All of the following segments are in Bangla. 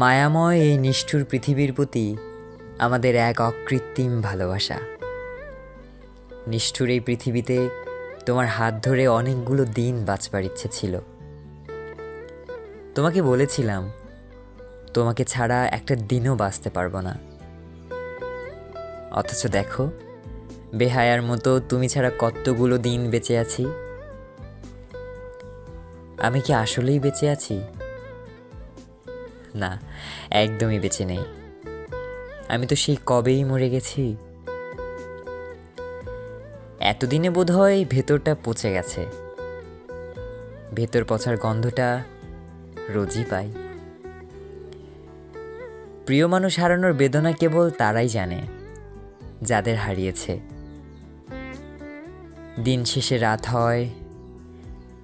মায়াময় এই নিষ্ঠুর পৃথিবীর প্রতি আমাদের এক অকৃত্রিম ভালোবাসা। নিষ্ঠুর এই পৃথিবীতে তোমার হাত ধরে অনেকগুলো দিন বাঁচবার ইচ্ছে ছিল। তোমাকে বলেছিলাম, তোমাকে ছাড়া একটা দিনও বাঁচতে পারব না। অথচ দেখো, বেহায়ার মতো তুমি ছাড়া কতগুলো দিন বেঁচে আছি। আমি কি আসলেই বেঁচে আছি? না, একদমই বেঁচে নেই। আমি তো সেই কবেই মরে গেছি। এতদিনে বোধহয় ভেতরটা পচে গেছে। ভেতর পচার গন্ধটা রোজই পাই। প্রিয় মানুষ হারানোর বেদনা কেবল তারাই জানে, যাদের হারিয়েছে। দিন শেষে রাত হয়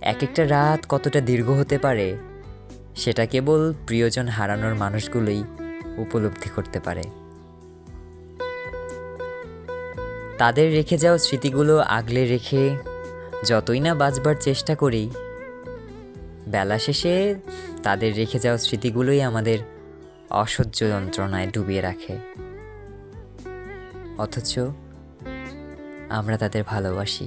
এক একটা রাত কতটা দীর্ঘ হতে পারে সেটা কেবল প্রিয়জন হারানোর মানুষগুলোই উপলব্ধি করতে পারে। তাদের রেখে যাওয়া স্মৃতিগুলো আগলে রেখে যতই না বাঁচবার চেষ্টা করি, বেলা শেষে তাদের রেখে যাওয়া স্মৃতিগুলোই আমাদের অসহ্য যন্ত্রণায় ডুবিয়ে রাখে। অথচ আমরা তাদের ভালোবাসি।